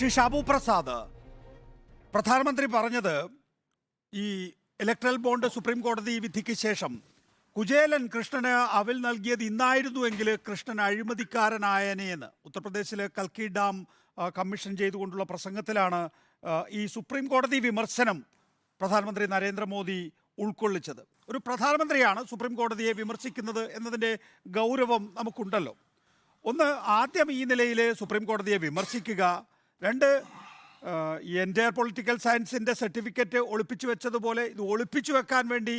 ശ്രീ ഷാബു പ്രസാദ് പ്രധാനമന്ത്രി പറഞ്ഞത് ഈ ഇലക്ട്രൽ ബോണ്ട് സുപ്രീം കോടതി വിധിക്ക് ശേഷം കുചേലൻ കൃഷ്ണന് അവിൽ നൽകിയത് ഇന്നായിരുന്നുവെങ്കിൽ കൃഷ്ണൻ അഴിമതിക്കാരനായനെയെന്ന്. ഉത്തർപ്രദേശിലെ കൽക്കി ഡാം കമ്മീഷൻ ചെയ്തുകൊണ്ടുള്ള പ്രസംഗത്തിലാണ് ഈ സുപ്രീം കോടതി വിമർശനം പ്രധാനമന്ത്രി നരേന്ദ്രമോദി ഉൾക്കൊള്ളിച്ചത്. ഒരു പ്രധാനമന്ത്രിയാണ് സുപ്രീം കോടതിയെ വിമർശിക്കുന്നത് എന്നതിന്റെ ഗൗരവം നമുക്കുണ്ടല്ലോ. ഒന്ന് ആദ്യം ഈ നിലയിൽ സുപ്രീം കോടതിയെ വിമർശിക്കുക രണ്ട് എന്റെ പൊളിറ്റിക്കൽ സയൻസിന്റെ സർട്ടിഫിക്കറ്റ് ഒളിപ്പിച്ചു വെച്ചതുപോലെ ഇത് ഒളിപ്പിച്ചു വെക്കാൻ വേണ്ടി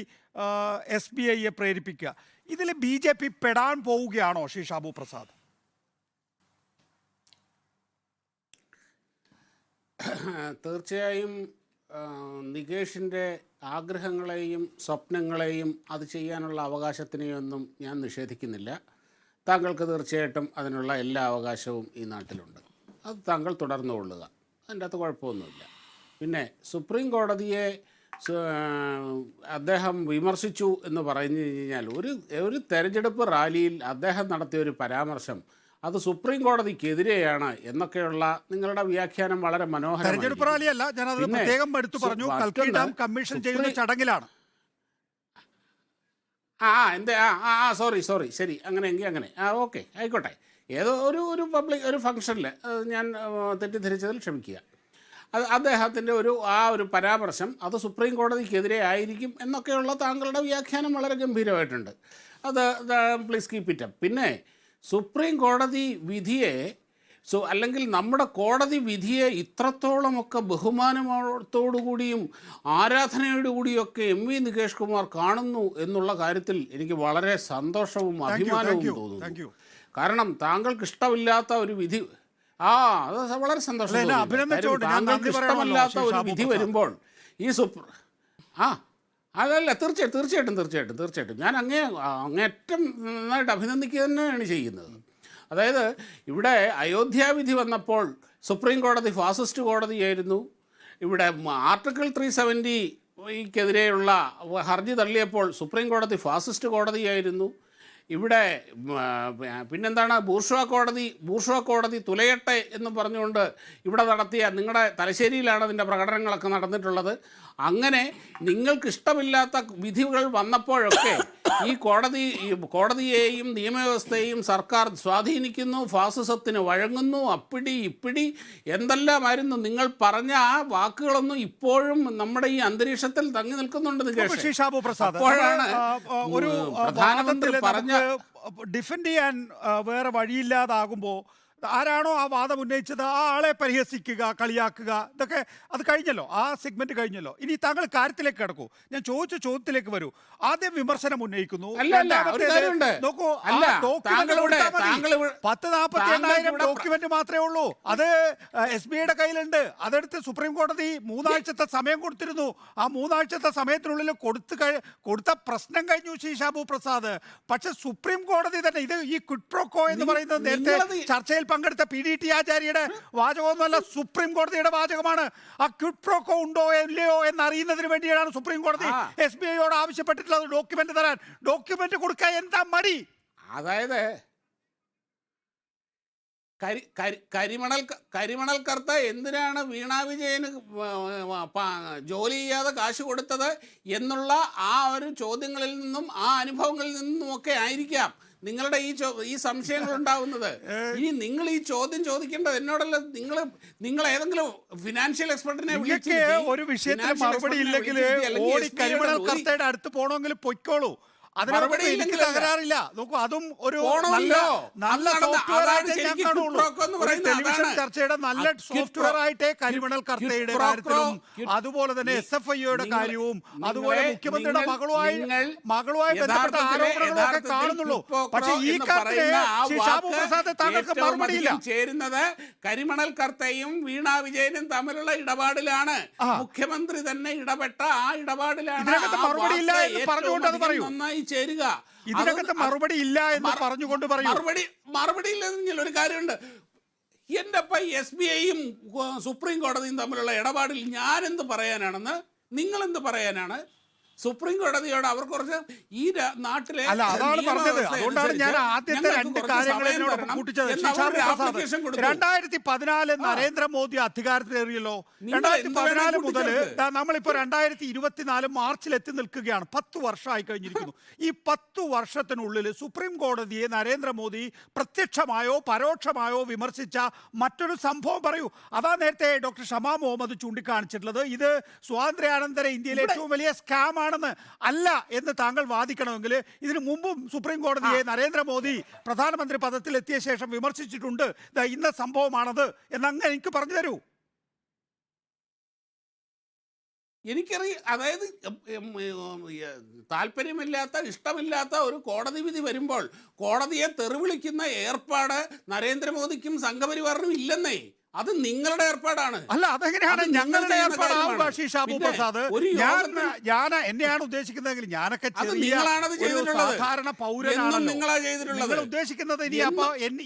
എസ് ബി ഐയെ പ്രേരിപ്പിക്കുക. ഇതിൽ ബി ജെ പി പെടാൻ പോവുകയാണോ ശ്രീ ഷാബു പ്രസാദ്? തീർച്ചയായും നികേഷിന്റെ ആഗ്രഹങ്ങളെയും സ്വപ്നങ്ങളെയും അത് ചെയ്യാനുള്ള അവകാശത്തിനെയൊന്നും ഞാൻ നിഷേധിക്കുന്നില്ല. താങ്കൾക്ക് തീർച്ചയായിട്ടും അതിനുള്ള എല്ലാ അവകാശവും ഈ നാട്ടിലുണ്ട്. അത് താങ്കൾ തുടർന്നു കൊള്ളുക. അതിന്റെ അകത്ത് കുഴപ്പമൊന്നുമില്ല. പിന്നെ സുപ്രീം കോടതിയെ അദ്ദേഹം വിമർശിച്ചു എന്ന് പറഞ്ഞു കഴിഞ്ഞാൽ ഒരു ഒരു തെരഞ്ഞെടുപ്പ് റാലിയിൽ അദ്ദേഹം നടത്തിയ ഒരു പരാമർശം അത് സുപ്രീം കോടതിക്കെതിരെയാണ് എന്നൊക്കെയുള്ള നിങ്ങളുടെ വ്യാഖ്യാനം വളരെ മനോഹരം തെരഞ്ഞെടുപ്പ് റാലിയല്ല ഞാൻ പ്രത്യേകം എടുത്തു പറഞ്ഞു മറ്റൊന്ന് കൽക്കി ഡാം കമ്മീഷൻ ചെയ്യുന്ന ചടങ്ങിലാണ്. ആ എന്റെ ആ ആ സോറി സോറി ശരി അങ്ങനെയെങ്കിൽ അങ്ങനെ. ആ ഓക്കെ ആയിക്കോട്ടെ. ഏതോ ഒരു ഒരു പബ്ലിക് ഒരു ഫംഗ്ഷനിൽ ഞാൻ തെറ്റിദ്ധരിച്ചതിൽ ക്ഷമിക്കുക. അത് അദ്ദേഹത്തിന്റെ ഒരു ആ ഒരു പരാമർശം അത് സുപ്രീം കോടതിക്കെതിരെ ആയിരിക്കും എന്നൊക്കെയുള്ള താങ്കളുടെ വ്യാഖ്യാനം വളരെ ഗംഭീരമായിട്ടുണ്ട്. അത് പ്ലീസ് കീപ്പ് ഇറ്റ് അപ്പ് പിന്നെ സുപ്രീം കോടതി വിധിയെ സോ അല്ലെങ്കിൽ നമ്മുടെ കോടതി വിധിയെ ഇത്രത്തോളമൊക്കെ ബഹുമാനത്തോടുകൂടിയും ആരാധനയോടുകൂടിയൊക്കെ എം വി നികേഷ് കുമാർ കാണുന്നു എന്നുള്ള കാര്യത്തിൽ എനിക്ക് വളരെ സന്തോഷവും അഭിമാനവും തോന്നുന്നു. കാരണം താങ്കൾക്ക് ഇഷ്ടമില്ലാത്ത ഒരു വിധി ആ അത് വളരെ സന്തോഷം താങ്കൾക്ക് ഇഷ്ടമല്ലാത്ത ഒരു വിധി വരുമ്പോൾ ഈ സുപ്ര ആ അതല്ല തീർച്ചയായിട്ടും തീർച്ചയായിട്ടും തീർച്ചയായിട്ടും തീർച്ചയായിട്ടും. ഞാൻ അങ്ങേ അങ്ങേറ്റം നന്നായിട്ട് അഭിനന്ദിക്കുക തന്നെയാണ് ചെയ്യുന്നത്. അതായത് ഇവിടെ അയോധ്യാവിധി വന്നപ്പോൾ സുപ്രീം കോടതി ഫാസിസ്റ്റ് കോടതിയായിരുന്നു. ഇവിടെ ആർട്ടിക്കിൾ ത്രീ സെവന്റി ക്കെതിരെയുള്ള ഹർജി തള്ളിയപ്പോൾ സുപ്രീം കോടതി ഫാസിസ്റ്റ് കോടതിയായിരുന്നു. ഇവിടെ പിന്നെന്താണ്? ബൂർഷ്വ കോടതി ബൂർഷ്വ കോടതി തുലയട്ടെ എന്ന് പറഞ്ഞുകൊണ്ട് ഇവിടെ നടത്തിയ നിങ്ങളുടെ തലശ്ശേരിയിലാണ് അതിന്റെ പ്രകടനങ്ങളൊക്കെ നടന്നിട്ടുള്ളത്. അങ്ങനെ നിങ്ങൾക്കിഷ്ടമില്ലാത്ത വിധികൾ വന്നപ്പോഴൊക്കെ ഈ കോടതി ഈ കോടതിയെയും നിയമവ്യവസ്ഥയെയും സർക്കാർ സ്വാധീനിക്കുന്നു ഫാസിസത്തിന് വഴങ്ങുന്നു അപ്പിടി ഇപ്പിടി എന്തെല്ലാമായിരുന്നു നിങ്ങൾ പറഞ്ഞ ആ വാക്കുകളൊന്നും ഇപ്പോഴും നമ്മുടെ ഈ അന്തരീക്ഷത്തിൽ തങ്ങി നിൽക്കുന്നുണ്ട് അപ്പോഴാണ് ഒരു പ്രധാനമന്ത്രി പറഞ്ഞ ഡിഫൻഡ് ചെയ്യാൻ വേറെ വഴിയില്ലാതാകുമ്പോൾ ആരാണോ ആ വാദം ഉന്നയിച്ചത്? ആ ആളെ പരിഹസിക്കുക കളിയാക്കുക. ഇതൊക്കെ അത് കഴിഞ്ഞല്ലോ? ആ സെഗ്മെന്റ് കഴിഞ്ഞല്ലോ? ഇനി താങ്കൾ കാര്യത്തിലേക്ക് കിടക്കൂ. ഞാൻ ചോദിച്ച ചോദ്യത്തിലേക്ക് വരൂ. ആദ്യം വിമർശനം ഉന്നയിക്കുന്നു. നോക്കൂ പത്ത് നാൽപ്പത്തി എണ്ണായിരം ഡോക്യുമെന്റ് മാത്രമേ ഉള്ളൂ. അത് എസ് ബി ഐയുടെ കയ്യിലുണ്ട്. അതെടുത്ത് സുപ്രീം കോടതി മൂന്നാഴ്ചത്തെ സമയം കൊടുത്തിരുന്നു. ആ മൂന്നാഴ്ചത്തെ സമയത്തിനുള്ളിൽ കൊടുത്ത് കൊടുത്ത പ്രശ്നം കഴിഞ്ഞു ശ്രീ ഷാബു പ്രസാദ്. പക്ഷെ സുപ്രീം കോടതി തന്നെ ഇത് ഈ ക്വിഡ് പ്രോക്കോ എന്ന് പറയുന്നത് നേരത്തെ ചർച്ചയിൽ പങ്കെടുത്ത പി ഡി ടി ആചാര്യയുടെ വാചകമൊന്നുമല്ല സുപ്രീം കോടതിയുടെ വാചകമാണ്. ആ ക്യുപ്രോക്കോ ഉണ്ടോ ഇല്ലയോ എന്ന് അറിയുന്നതിന് വേണ്ടിയാണ് സുപ്രീം കോടതി. എസ് ബി ഐയോട് ആവശ്യപ്പെട്ടിട്ടുള്ളത് ഡോക്യുമെന്റ് തരാൻ. ഡോക്യുമെന്റ് കൊടുക്കാൻ എന്താ മടി? അതായത് കരി കരി കരിമണൽ കരിമണൽ കർത്ത എന്തിനാണ് വീണ വിജയന് ജോലി ചെയ്യാതെ കാശ് കൊടുത്തത് എന്നുള്ള ആ ഒരു ചോദ്യങ്ങളിൽ നിന്നും ആ അനുഭവങ്ങളിൽ നിന്നും ഒക്കെ ആയിരിക്കാം. നിങ്ങളുടെ ഈ ചോ ഈ സംശയങ്ങൾ ഉണ്ടാവുന്നത്. ഈ നിങ്ങൾ ഈ ചോദ്യം ചോദിക്കേണ്ടത് എന്നോടല്ല നിങ്ങൾ നിങ്ങൾ ഏതെങ്കിലും ഫിനാൻഷ്യൽ എക്സ്പെർട്ടിനെ നിങ്ങൾക്ക് ഒരു വിഷയത്തിന് മറുപടി ഇല്ലെങ്കിൽ ഓടി കരിമണൽ കർത്തയുടെ അടുത്ത് പോകണമെങ്കിൽ പൊയ്ക്കോളൂ. എനിക്ക്. തകരാറില്ല. നോക്കൂ അതും ഒരു നല്ല നല്ല സോഫ്റ്റ്വെയർ ആയിട്ട് ഞാൻ കാണുള്ളൂ. ടെലിവിഷൻ. ചർച്ചയുടെ നല്ല സോഫ്റ്റ്വെയർ ആയിട്ടേ കരിമണൽ കർത്തയുടെ കാര്യത്തിലും അതുപോലെ തന്നെ എസ് എഫ് ഐയുടെ കാര്യവും അതുപോലെ മുഖ്യമന്ത്രിയുടെ മകളുമായി മകളുമായി ബന്ധപ്പെട്ട ആരോപണങ്ങളും ഒക്കെ കാണുന്നുള്ളൂ. പക്ഷെ ഈ പ്രസാദ് താങ്കൾക്ക് മറുപടിയില്ല. ചേരുന്നത് കരിമണൽ കർത്തയും വീണ വിജയനും തമ്മിലുള്ള ഇടപാടിലാണ്. മുഖ്യമന്ത്രി തന്നെ ഇടപെട്ട ആ ഇടപാടിലാണ് ഇതിനകത്ത് ആ മറുപടി ഇല്ല വാക്ക് എന്ന് പറഞ്ഞുകൊണ്ട് അത് പറയൂ. നന്നായി ചേരുക. ഇതിനകത്ത് മറുപടി ഇല്ല എന്ന് പറഞ്ഞുകൊണ്ട് പറയും. മറുപടി മറുപടി ഇല്ലെന്ന് ഒരു കാര്യമുണ്ട്? എന്റെ അപ്പം എസ് ബി ഐയും സുപ്രീം കോടതിയും തമ്മിലുള്ള ഇടപാടിൽ ഞാനെന്ത് പറയാനാണെന്ന് നിങ്ങളെന്ത് പറയാനാണ്? സുപ്രീം കോടതിയോട് അവർ കുറച്ച് ഈ നാട്ടിലെ അല്ല അതാണ് പറഞ്ഞത്. അതുകൊണ്ടാണ് ഞാൻ ആദ്യത്തെ രണ്ട് കൂട്ടിച്ചത്. രണ്ടായിരത്തി പതിനാല് നരേന്ദ്രമോദി അധികാരത്തിലേറിയല്ലോ. രണ്ടായിരത്തി പതിനാല് മുതൽ നമ്മളിപ്പോ രണ്ടായിരത്തി ഇരുപത്തിനാല് മാർച്ചിൽ എത്തി നിൽക്കുകയാണ്. പത്ത് വർഷമായി കഴിഞ്ഞിരിക്കുന്നു. ഈ പത്തു വർഷത്തിനുള്ളിൽ സുപ്രീം കോടതിയെ നരേന്ദ്രമോദി പ്രത്യക്ഷമായോ പരോക്ഷമായോ വിമർശിച്ച മറ്റൊരു സംഭവം പറയൂ. അതാ നേരത്തെ ഡോക്ടർ ഷമാ മുഹമ്മദ് ചൂണ്ടിക്കാണിച്ചിട്ടുള്ളത്. ഇത് സ്വാതന്ത്ര്യാനന്തര ഇന്ത്യയിലെ ഏറ്റവും വലിയ സ്കാം ആണെന്ന് അല്ല എന്ന് താങ്കൾ വാദിക്കണമെങ്കിൽ ഇതിനു മുമ്പും സുപ്രീം കോടതിയെ നരേന്ദ്രമോദി പ്രധാനമന്ത്രി പദത്തിൽ എത്തിയ ശേഷം വിമർശിച്ചിട്ടുണ്ട്. ഇന്ന സംഭവമാണത് എന്നങ്ങനെ എനിക്ക് പറഞ്ഞു തരൂ. എനിക്കറിയാം അതായത് താല്പര്യമില്ലാത്ത ഇഷ്ടമില്ലാത്ത ഒരു കോടതി വിധി വരുമ്പോൾ കോടതിയെ തെറിവിളിക്കുന്ന ഏർപ്പാട് നരേന്ദ്രമോദിക്കും സംഘപരിവാറിനും ഇല്ലെന്നേ. അത് നിങ്ങളുടെ ഏർപ്പാടാണ് അല്ല അതെങ്ങനെയാണ് അത് നിങ്ങൾ ഞങ്ങളുടെ ഏർപ്പാടാവും കാര്യമാണ്. ഷാബു പ്രസാദ് ഞാൻ ഞാൻ എന്നെയാണ് ഉദ്ദേശിക്കുന്നതെങ്കിൽ ഞാനൊക്കെ നിങ്ങളാണത് ചെയ്തിട്ടുള്ളത്. സാധാരണ പൗരനാണ് നിങ്ങളാ ചെയ്തിട്ടുള്ളത്. നിങ്ങൾ ഉദ്ദേശിക്കുന്നത് ഇനി അപ്പൊ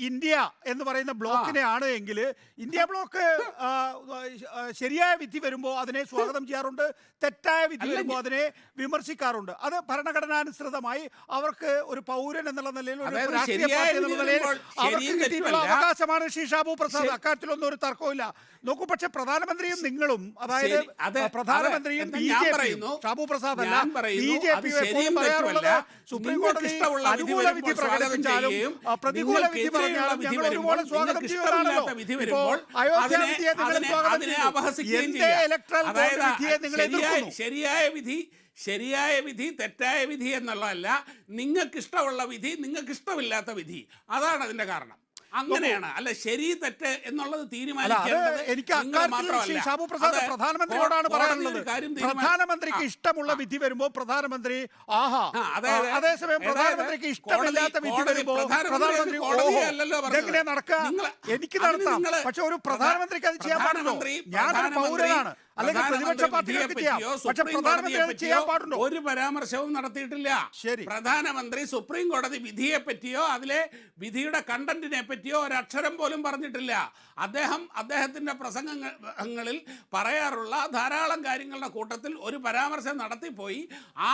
ഇന്ത്യ എന്ന് പറയുന്ന ബ്ലോക്കിനെ ആണ് എങ്കിൽ ഇന്ത്യ ബ്ലോക്ക് ശരിയായ വിധി വരുമ്പോൾ അതിനെ സ്വാഗതം ചെയ്യാറുണ്ട് തെറ്റായ വിധി വരുമ്പോൾ അതിനെ വിമർശിക്കാറുണ്ട് അത് ഭരണഘടനാനുസൃതമായി അവർക്ക് ഒരു പൗരൻ എന്നുള്ള നിലയിൽ ഒരു രാഷ്ട്രീയ പാർട്ടി എന്നുള്ള നിലയിൽ അവർക്ക് കിട്ടിയിട്ടുള്ള അവകാശമാണ് ഷീഷാബു ഷാബു പ്രസാദ്. അക്കാര്യത്തിലൊന്നും ഒരു തർക്കമില്ല നോക്കൂ പക്ഷെ പ്രധാനമന്ത്രിയും നിങ്ങളും അതായത് പ്രധാനമന്ത്രിയും ബി ജെ പറയുന്നു, ഷാബു പ്രസാദ് അല്ല ബി ജെ പി. സുപ്രീം കോടതി അനുകൂല വിധി പ്രകടിപ്പിച്ചാലും പ്രതികൂല വിധി പറഞ്ഞാലും ഞങ്ങൾ ഒരുപോലെ സ്വാഗതം ചെയ്യുന്നതാണല്ലോ. അയോധ്യ വിധിയെ നിങ്ങൾ സ്വാഗതം എന്റെ ഇലക്ട്രൽ വിധിയെ നിങ്ങൾ എതിർക്കുന്നു? ശരിയായ വിധി ശരിയായ വിധി തെറ്റായ വിധി എന്നുള്ളതല്ല നിങ്ങൾക്ക് ഇഷ്ടമുള്ള വിധി നിങ്ങൾക്ക് ഇഷ്ടമില്ലാത്ത വിധി. അതാണ് അതിന്റെ കാരണം. അങ്ങനെയാണ് അല്ല ശരി തെറ്റ് എന്നുള്ളത് തീരുമാനിക്കേണ്ടത് എനിക്ക് അക്കാര്യത്തിൽ. ഷാബു പ്രസാദ് പ്രധാനമന്ത്രിയോടാണ് പറയാനുള്ളത് പ്രധാനമന്ത്രിക്ക് ഇഷ്ടമുള്ള വിധി വരുമ്പോ പ്രധാനമന്ത്രി ആഹാ. അതേസമയം പ്രധാനമന്ത്രിക്ക് ഇഷ്ടമില്ലാത്ത വിധി വരുമ്പോ പ്രധാനമന്ത്രി. ഇതെങ്ങനെ നടക്കുക? എനിക്ക് നടത്താം. പക്ഷെ ഒരു പ്രധാനമന്ത്രിക്ക് അത് ചെയ്യാൻ പ്രധാനമന്ത്രി- ഞാനൊരു പൗരനാണ്. അല്ലെങ്കിൽ പ്രതിപക്ഷ പാർട്ടികൾക്ക് ചെയ്യാം. പക്ഷെ പ്രധാനമന്ത്രി ചെയ്യാൻ പാടുണ്ടോ? ഒരു പരാമർശവും നടത്തിയിട്ടില്ല. ശരി. പ്രധാനമന്ത്രി സുപ്രീം കോടതി വിധിയെ പറ്റിയോ അതിലെ വിധിയുടെ കണ്ടന്റിനെ പറ്റിയോ ഒരക്ഷരം പോലും പറഞ്ഞിട്ടില്ല. അദ്ദേഹം അദ്ദേഹത്തിന്റെ പ്രസംഗങ്ങളിൽ പറയാറുള്ള ധാരാളം കാര്യങ്ങളുടെ കൂട്ടത്തിൽ ഒരു പരാമർശം നടത്തിപ്പോയി. ആ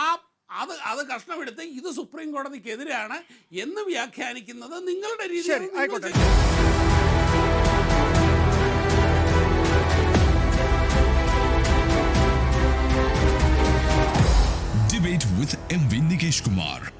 അത് അത് കഷ്ണമെടുത്ത് ഇത് സുപ്രീം കോടതിക്കെതിരാണ് എന്ന് വ്യാഖ്യാനിക്കുന്നത് നിങ്ങളുടെ രീതിയിൽ. with MV Nikesh Kumar.